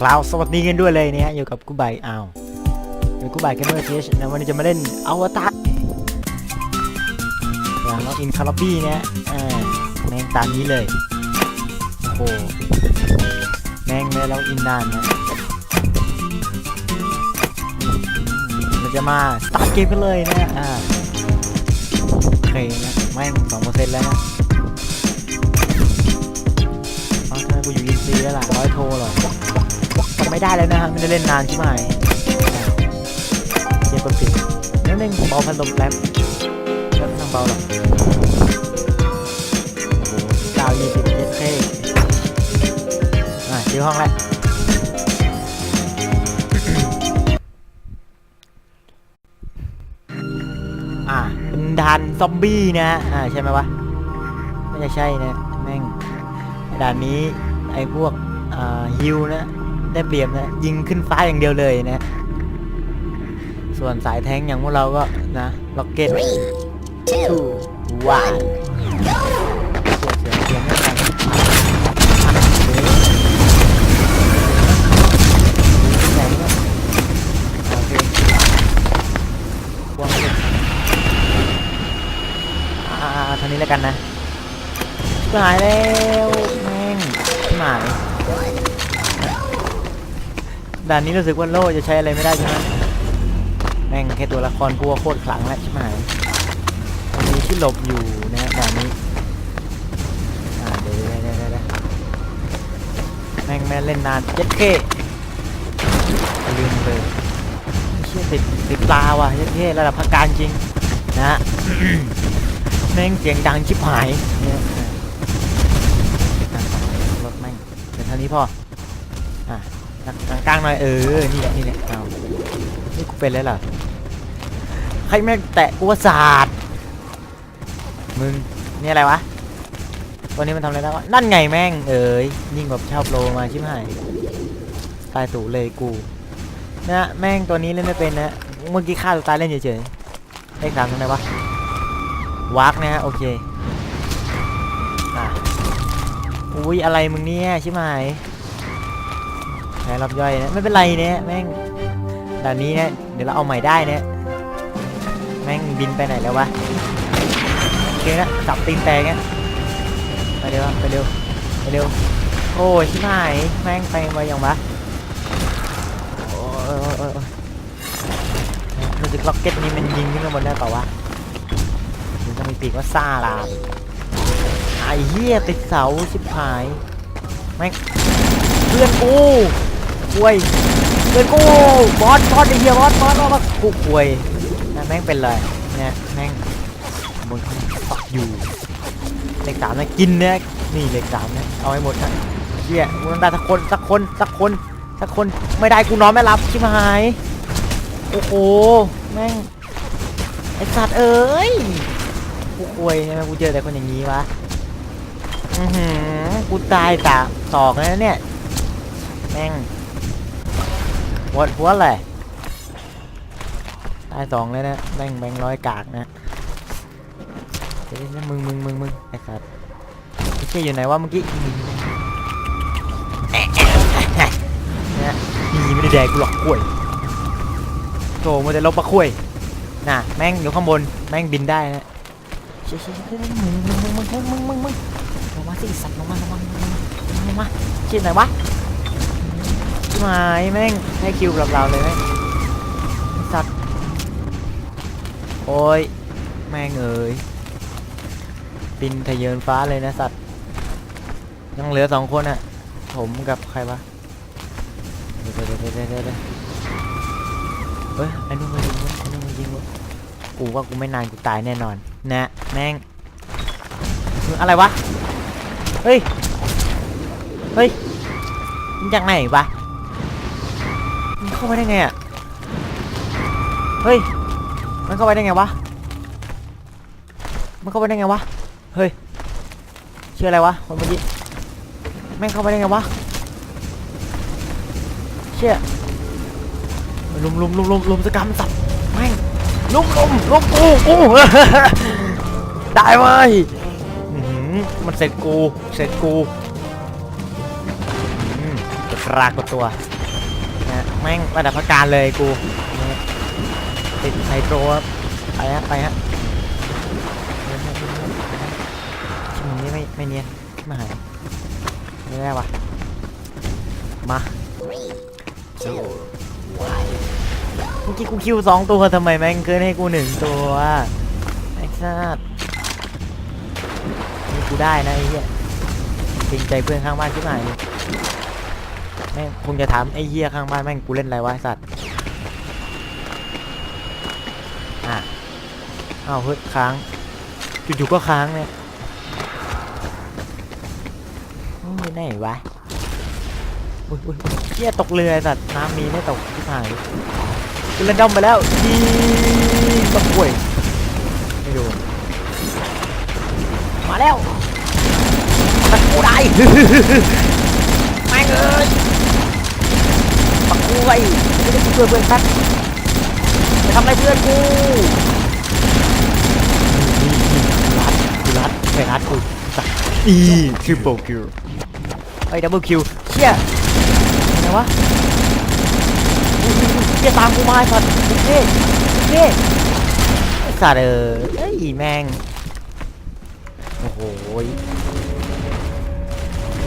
กล่าวสวัสดีกันด้วยเลยเนี่ยฮะอยู่กับกูไบอ้าวอยู่กูไบกันเมอร์เทชนะวันนี้จะมาเล่นอวตารอย่างน้องอินคาร์บี้เนี่ยอ่าแม่งตามนี้เลยโอ้โหแม่งเลยแล้วอินนานนะมเราจะมาสตาร์ทเกมกันเลยนะอ่าโอเคนะแม่งสองเปอร์เซ็นต์แล้วนะเอทำไมกูอยู่อินซีแล้วล่ะร้อยโทรเหรอ ได้แล้วนะฮะไม่ได้เล่นนานใช่ไหมเยร์กดปิดนั่นเองเบาพัดลมแป๊บแล้วไม่ต้องเบาหรอกโหดาวยี่สิบเจ็ดเคอะเจอห้องแล้วอะเป็นด่านซอมบี้นะอ่าใช่ไหมวะไม่ใช่นะแม่งด่านนี้ไอ้พวกอ่าฮิวนะ ได้เปรียบนะ ยิงขึ้นฟ้าอย่างเดียวเลยนะ ส่วนสายแทงค์อย่างพวกเราก็นะล็อกเก็ตทูว้าวเสียงเสียงไม่ทันแรงนะโอเควางเลยอ่าๆๆเท่านี้แล้วกันนะหายแล้วแม่งหาย ด่านนี้รู้สึกว่าโล่จะใช้อะไรไม่ได้ใช่ไหมแม่งแค่ตัวละครกลัวโคตรขลังแล้วใช่ไหมมันมีที่หลบอยู่นะด่านนี้อ่าเดี๋ยวเดี๋ยวเดี๋ยวเดี๋ยวเดี๋ยวแม่งแม่งเล่นนานเจ็ดเคลืมเลยเชี่ยติดติดปลาว่ะเจ็ดเคระดับพักการจริงนะฮะแม่งเสียงดังชิบหายเนี่ยรถแม่งเป็นเท่านี้พออะ กลางๆหน่อยเออ นี่แหละนี่แหละเอานี่กูเป็นแล้วเหรอใครแม่งแตะกูว่าศาสตร์มึง นี่อะไรวะตัวนี้มันทำอะไรได้วะ นั่นไงแม่ง เอ้ยยิ่งแบบชอบโลมาชิบหาย ตายตูเลยกู นะแม่งตัวนี้เล่นไม่เป็นนะ เมื่อกี้ฆ่าตัวตายเล่นเฉยๆเลขสามตรงไหนวะวากนะฮะโอเคอะอุ้ยอะไรมึงเนี่ยช่ไหม แพ้รับย่อยนะไม่เป็นไรเนี่ยแม่งด่านนี้เนี่ยเดี๋ยวเราเอาใหม่ได้เนี่ยแม่งบินไปไหนแล้ววะโอเคนะจับตีนแตกเนี่ยไปเร็วไปเร็วไปเร็วโอ้ยช่ไหมแม่งไปมาอย่างวะโอ้ยโอ้ยโอ้ยโอ้ยรู้สึกล็อกเก็ตนี้มันยิงขึ้นมาบนได้เปล่าวะมันจะมีปีกว่าซ่าลาไอ้เหี้ยติดเสาชิบหายแม่งเพื่อนกู ควยเพื่อนกูบอสบอสไอ้เหี้ยบอสบอสบอสบอสกูควยนะแม่งเป็นไรเนี่ยแม่งบนปักอยู่เลขสามนะกินเนี่ยนี่เลขสามเนี่ยเอาให้หมดนะเหี้ยกูต้องได้สักคนสักคนสักคนสักคนไม่ได้กูนอนไม่หลับชิบหายโอ้โหแม่งไอสัตว์เอ้ยกูควยทำไมกูเจอแต่คนอย่างนี้วะอือหือกูตายสามสองแล้วเนี่ยแม่ง What what เลยตายสองเลยนะแบงแบงร้อยกากนะเดี๋ยวนะมึงมึงมึงมึงไอ้สัตว์ไอ้เชี่ยอยู่ไหนวะเมื่อกี้นะมีไม่ได้แดกกูหรอกขุวยโธ่มานจะลบปะขุวยน่ะแม่งอยู่ข้างบนแม่งบินได้นะเชี่ยเชี่ยมึงมึงมึงมึงมึงมึงมึงลงมาสิสัตว์ลงมาลงมาลงมาเชี่ยไหนวะ ชิบหายแม่งให้คิวกับเราเลยแม่งสัตว์โอ้ยแม่งเอ้ยบินทะเยินฟ้าเลยนะสัตว์ยังเหลือสองคนอะ ผมกับใครวะเดี๋ยวเดี๋ยวเดี๋ยวเดี๋ยวเดะเฮ้ยไอ้นู่นมายิงวะไอ้นู่นมายิงวะกูว่ากูไม่นานกูตายแน่นอน นะแม่งอะไรวะ เฮ้ย เฮ้ยมันจากไหนวะ เข้าไปได้ไงอะ เฮ้ย มันเข้าไปได้ไงวะ มันเข้าไปได้ไงวะ เฮ้ยชื่ออะไรวะคนเมื่อกี้แม่งเข้าไปได้ไงวะ เชี่ยลุมลุมลุมลุมลุมสกรรมสัตว์แม่งลุมลุมลุมกูกูได้เว้ยอื้อหือมันเสร็จกู เสร็จกูกดปรากตัว แม่งระดับพักการเลยกูติดไนโตรครับไปฮะไปฮะชิมนี้ไม่ไม่เนียนไม่หายไม่ได้วะมาเมื่อกี้กูคิวสองตัวทำไมแม่งเกินให้กูหนึ่งตัวไอ้สัสนี่กูได้นะไอ้เหี้ยเกรงใจเพื่อนข้างบ้านที่ไหนเลย แม่งคงจะถามไอ้เหี้ยข้างบ้านแม่งกูเล่นอะไรวะไอ้สัตว์ อะอ้าวเฮ้ยค้างจู่ๆก็ค้างเนี่ยอืมอยู่ไหนวะอุ้ยอุ้ยเหี้ยตกเรือไอ้สัตว์น้ำมีไม่ตกที่หายกูเล่นดอมไปแล้วยีตะป่วยไม่โดนมาแล้วมันกูได้ แม่งเอ้ย ปักกูไอ้ไม่ได้กูช่วยเพื่อนสักจะทำอะไรเพื่อนกูนี่นี่กูรัดกูรัดไปรัดกูสักอีทริปเปิลคิวไอ้ดับเบิลคิวเชี่ยไงวะอุ๊ยอุ๊ยอุ๊ยเชี่ยตามกูมาไอ้สัตว์โอเคโอเคไอ้สัตว์เออเอ้ยแม่งโอ้โห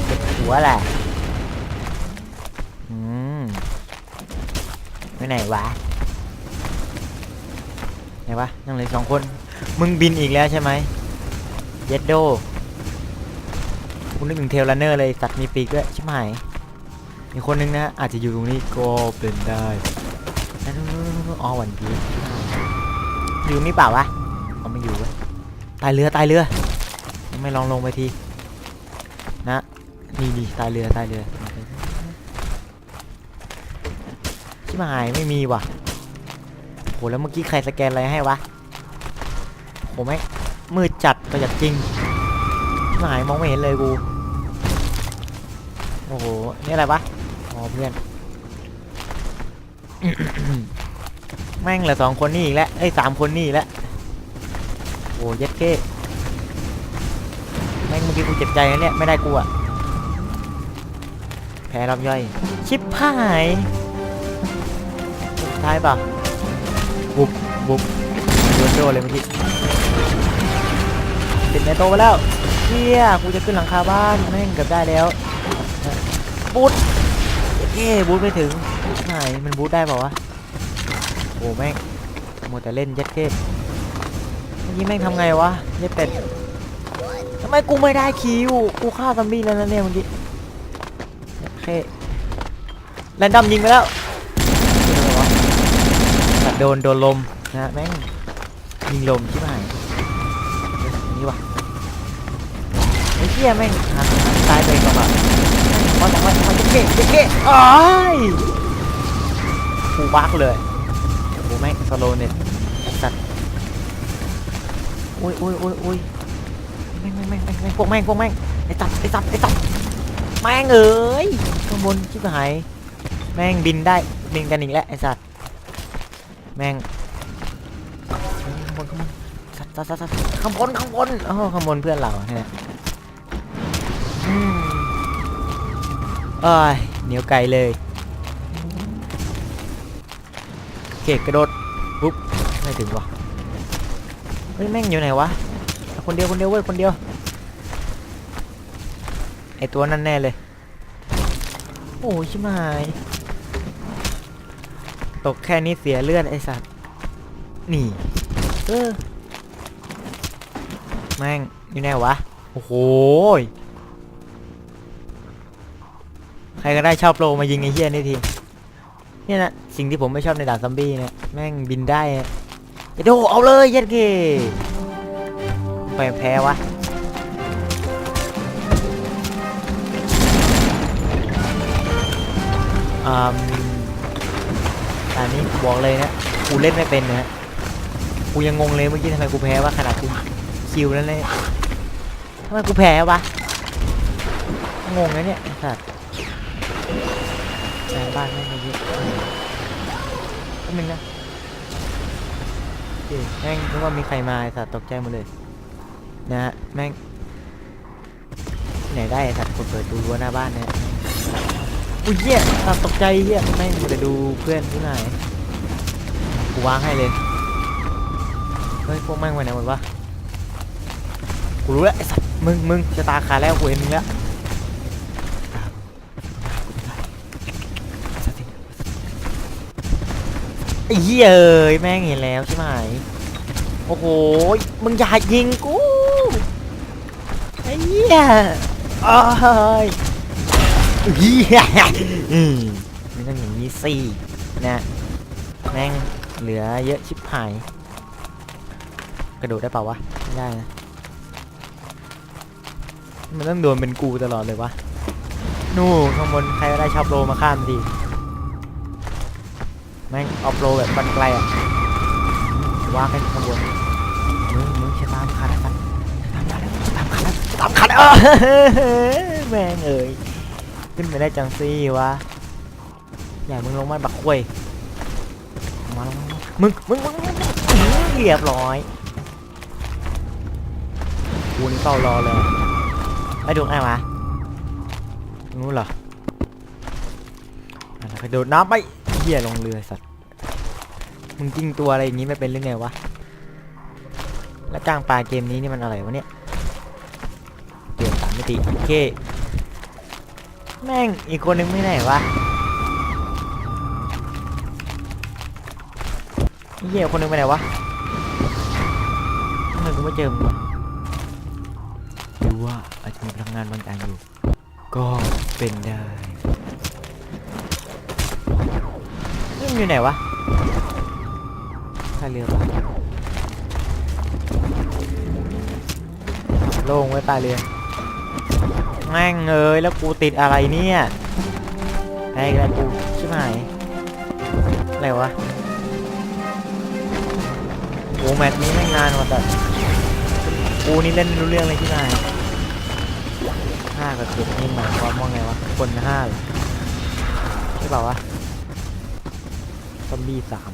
เจ็บหัวแหละ ไปไหนวะไหนวะยังเหลือสองคน มึงบินอีกแล้วใช่ไหมเยดโดคุณนึกถึงเทลเนอร์เลยสัตว์มีปีกด้วยชิบหายมีคนนึงนะ อาจจะอยู่ตรงนี้ก็เป็นได้นั่นอ๋อหวันพีอยู่นี่เปล่าวะเอาไม่อยู่เว้ยตายเรือตายเรือ ไม่ลองลงไปที นะนี่นี่ตายเรือตายเรือ บหายไม่มีว่ะโหแล้วเมื่อกี้ใครสแกนอะไรให้วะโหแม่มืดจัดประหยัดจริงชิบหายมองไม่เห็นเลยกูโอ้โหนี่อะไรวะอ๋อเพื่อนแม่งเหลือสองคนนี่อีกแล้วเอ้ยสามคนนี่อีกแล้วโอ้เย็ดเก้แม่งเมื่อกี้กูเจ็บใจนะเนี่ยไม่ได้กูอะแพ้รับย่อย ชิบหาย ท้ายเปล่ะบุบบุบโดนโดนเลยเมื่อกี้ติดในโตะไปแล้วเฮียกูจะขึ้นหลังคาบ้านแม่งเกือบได้แล้วบูทเย้บูทไม่ถึงไหนมันบูทได้เปล่าวะโอ้แม่งหมดแต่เล่นเย็ดเก้เมื่อกี้แม่งทำไงวะเย็ดเป็ดทำไมกูไม่ได้คิวกูฆ่าซอมบี้แล้วนะเนี่ยเมื่อกี้โอเคแรนดอมยิงไปแล้วสัตว์ โดนโดนลมนะแม่งยิงลมที่ไหนนี่วะไอ้เหี้ยแม่งหันหันซ้ายไปก่อนแบบว่าแต่ว่าทำไมเจ๊เจ๊เจ๊อ้ายกูบักเลยกูแม่งสโลเน็ตสัตว์โอ้ยโอ้ยโอ้ยโอ้ยแม่งแม่งแม่งแม่งแม่งพวกแม่งพวกแม่งไอ้สัตว์ไอ้สัตว์ไอ้สัตว์แม่งเอ้ยข้างบนชิบหายแม่งบินได้บินกันอีกแล้วไอ้สัตว์ แม่งข้างบนข้างบนสัตว์สัตว์สัตว์ข้างบนข้างบนอ๋อข้างบนเพื่อนเราฮะเอ้ยเหนียวไกลเลยโอเคกระโดดปุ๊บไม่ถึงวะเฮ้ยแม่งอยู่ไหนวะคนเดียวคนเดียวเว้ยคนเดียวไอตัวนั่นแน่เลย โอ้ยชิบหาย ตกแค่นี้เสียเลือดไอสัตว์ นี่ เออ แม่งอยู่ไหนวะ โอ้โหยใครก็ได้ชอบโปรมายิงไอ้เหี้ยนี่ที เนี่ยนะสิ่งที่ผมไม่ชอบในด่านซอมบี้เนี่ย แม่งบินได้อะไอ้โดเอาเลยเย็ดเกไปแพ้วะอืมอันนี้ บอกเลยนะกูเล่นไม่เป็นนะกูยังงงเลยเมื่อกี้ทำไมกูแพ้วะขนาดกูคิวแล้วเนี่ยทำไมกูแพ้วะงงนะเนี่ยไอ้สัตว์แพ้บ้านไม่งเยอะแป๊บนึงนะเฮ้ยแม่งนึกว่ามีใครมาไอ้สัตว์ตกใจหมดเลยนะฮะแม่งไหนได้ไอ้สัตว์กดเปิดดูรั้วหน้าบ้านเนี่ยอุ้ยเหี้ยตัดตกใจเหี้ยแม่งจะดูเพื่อนที่ไหน กูวางให้เลย เฮ้ยพวกแม่งไปไหนหมดวะ กูรู้แล้วไอ้สัตว์มึงมึงจะตาขาดแล้วกูเห็นมึงแล้วไอ้เหี้ยเอ้ยแม่งเห็นแล้วใช่ไหมโอ้โห มึงอย่ายิงกู ไอ้เหี้ยโอ้ยเฮียอืมมันต้องอย่างนี้สินะแม่ง เหลือเยอะชิบหาย กระโดดได้เปล่าวะ ไม่ได้นะ มันต้องโดนเป็นกูตลอดเลยวะ นู่นข้างบนใครก็ได้ชอบโลมาข้ามดีแม่งเอาโปรแบบบันไกลอะว่ากันข้างบนมึงมึงชะตามขาดแล้วสัตว์ชะตามขาดแล้วชะตามขาดแล้วชะตามขาดแล้วเออแม่งเอ้ยขึ้นไปได้จังซี่วะอย่ามึงลงมาบักควย มึงมึงมึงมึงเรียบร้อยกูนี่เฝ้ารอเลยไอ้ดวงไอ้วะนู้นเหรออะแล้วกระโดดน้ำไปเหี้ยลงเรือสัตว์มึงจริงตัวอะไรอย่างงี้ไม่เป็นหรือไงวะแล้วจ้างปลาเกมนี้นี่มันอะไรวะเนี่ยเกมสามมิติโอเคแม่งอีกคนนึงไม่ไหนวะ เหี้ยคนนึงไปไหนวะทำไมกูไม่เจอมึงวะหรือว่าอาจจะมีพลังงานบางอย่างอยู่ ก็เป็นได้นี่มันอยู่ไหนวะท่าเรือปะโล่งไว้ใตายเรือแม่งเอ้ยแล้วกูติดอะไรเนี่ยไอ้อะไรกูใช่ไหมอะไรวะ อ้แมตช์นี้แม่งนานว่ะแต่กูนี่เล่นรู้เรื่องเลยที่ไหนห้ากับเจ็ดนี่หมายความว่าไงวะ คนห้าหรอใช่เปล่าวะซอมบี้สาม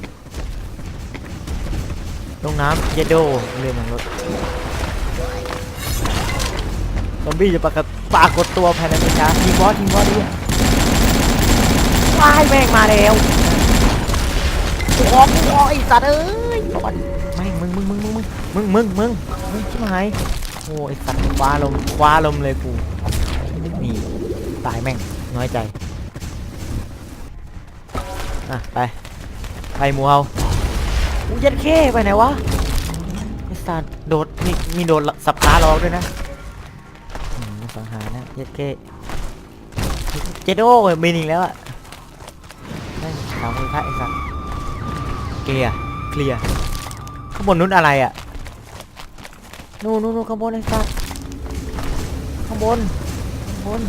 ลงน้ำเยโดเรือมันรถซอมบี้จะปรากฏปรากฏตัวภายในไม่ช้าทีมบอสทีมบอสดิว้ายแม่งมาแล้วโอ้โหโอ้สัตว์เอ้ยบอส มึงมึงมึงมึงชิบหายโอ้ยไอ้สัตว์คว้าลมคว้าลมเลยกูนี่ตายแม่งน้อยใจอะไปไปหมูเฮาอู้ยัดเข้ไปไหนวะไอ้สัตว์โดดมีมีโดดสับขาเราด้วยนะสังหารนะย็ดเก้เจโดบินอีกแล้วอะนั่นสามมือพระไอ้สัตว์เกียร์เคลียร์ข้างบนนู้นอะไรอะ นู่นนู่นนู่นข้างบนไอ้สัตว์ข้างบนข้างบน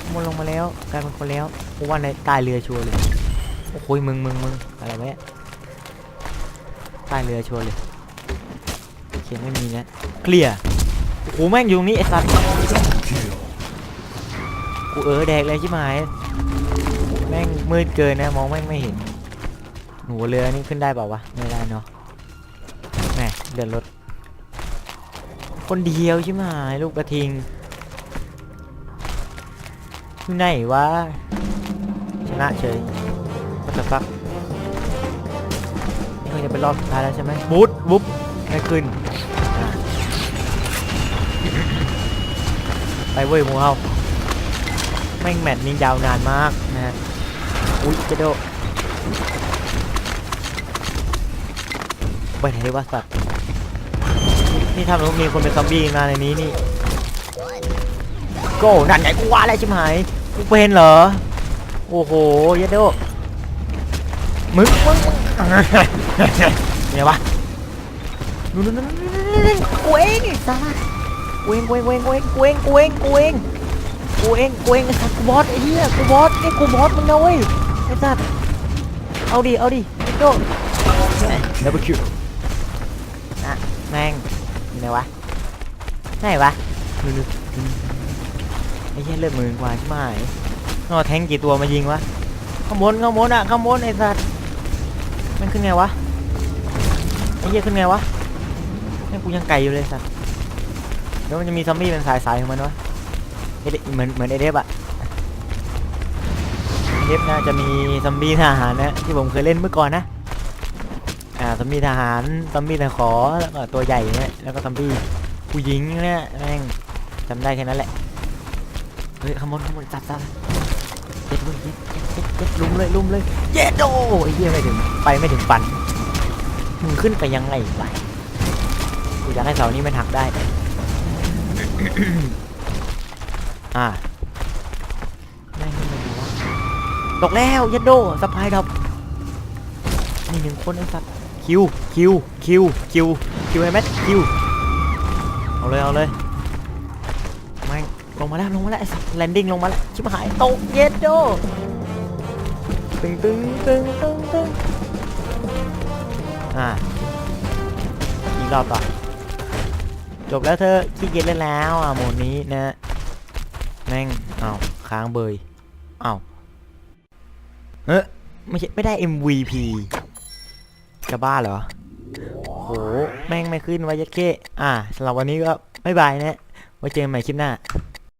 ข้างบนลงมาแล้วกลายเป็นคนแล้วกูว่าในใต้เรือชัวร์เลยโอ้โหมึงมึงมึงอะไรวะเนี่ยใต้เรือชัวร์เลยเขียนไม่มีนะเคลียร์โอ้โหแม่งอยู่ตรงนี้ไอ้สัตว์กูเออแดกเลยชิบหายแม่งมืดเกินนะมองแม่งไม่เห็นหนูเรือนี่ขึ้นได้เปล่าวะไม่ได้เนาะแม่เดินรถ คนเดียวใชิบหายลูกกระทิงอยู่ไหนวะชนะเฉยก็จะฟักนี่คงจะเป็นรอบสุดท้ายแล้วใช่ไหมบูทบุ๊บไม่ขึ้นไปเว้ยหมูเฮาแม่งแมตช์นี้ยาวนานมากนะฮะอุ้ยเจโดไปไหนดีวะสัตว์ นี่ทำแล้วมีคนเป็นซอมบี้มาในนี้นี่โก้นั่นไงกูว่าแล้วชิบหายกูเป็นเหรอโอ้โหเยโดมึงมึงมึงเนี่ยวะนู่นนู่นนู่นนู่นกูเองไอ้สัสกูเองกูเองกูเองกูเองกูเองกูเองกูเองกูเองกูเองไอ้สัตว์กูบอสไอ้เหี้ยกูบอสไอ้กูบอสมึงนะเว้ยไอ้สัตว์เอาดิเอาดิไอ้โจ้ดับเบิลคิวอะแม่งอยู่ ไหนวะไหนวะไอ้เหี้ยเลือดหมื่นกว่าใช่ไหมนอแทงกี่ตัวมายิงวะข้างบนข้างบนอะข้างบนไอ้สัตว์มันขึ้นไงวะไอ้เหี้ยขึ้นไงวะนี่กูยังไกลอยู่เลยสัตว์แล้วมันจะมีซอมบี้เป็นสายๆของมันวะเอเดเหมือนเหมือนเอเดฟอะเทปนะจะมีซอมบี้ทหารนะที่ผมเคยเล่นเมื่อก่อนนะ อ่าซอมบี้ทหารซอมบี้ตะขอแล้วก็ตัวใหญ่เนี่ยแล้วก็ซอมบี้ผู้หญิงเนี่ยแม่งจำได้แค่นั้นแหละเฮ้ยขโมยขโมยจับจับเย็ดเว้ยเย็ดเย็ดเย็ดเย็ดลุมเลยลุมเลยเย็ดโอ้ไอ้เหี้ยไม่ถึงไปไม่ถึงฝันมึงขึ้นไปยังไงไปกูอยากให้เสานี้มันหักได้อ่าแม่งไม่รู้ตกแล้วยัดโดสปายดับนี่หนึ่งคนไอ้สัตว์ คิวคิวคิวคิวคิวไอ้แมทคิวเอาเลยเอาเลยแม่งลงมาแล้วลงมาแล้วไอ้สัตว์แลนดิ้งลงมาแล้วชิบหายตกเย็ดโดตึงตึงตึงตึงตึงอ่าอีกรอบต่อจบแล้วเธอขี้เกียจเล่นแล้วอะโหมดนี้นะแม่งอ้าวค้างเบยอ้าวเอ๊ะไม่ใช่ไม่ได้ MVP จะบ้าเหรอโหแม่งไม่ขึ้นวายเก้อ่าสำหรับวันนี้ก็บ๊ายบายนะไว้เจอกันใหม่คลิปหน้า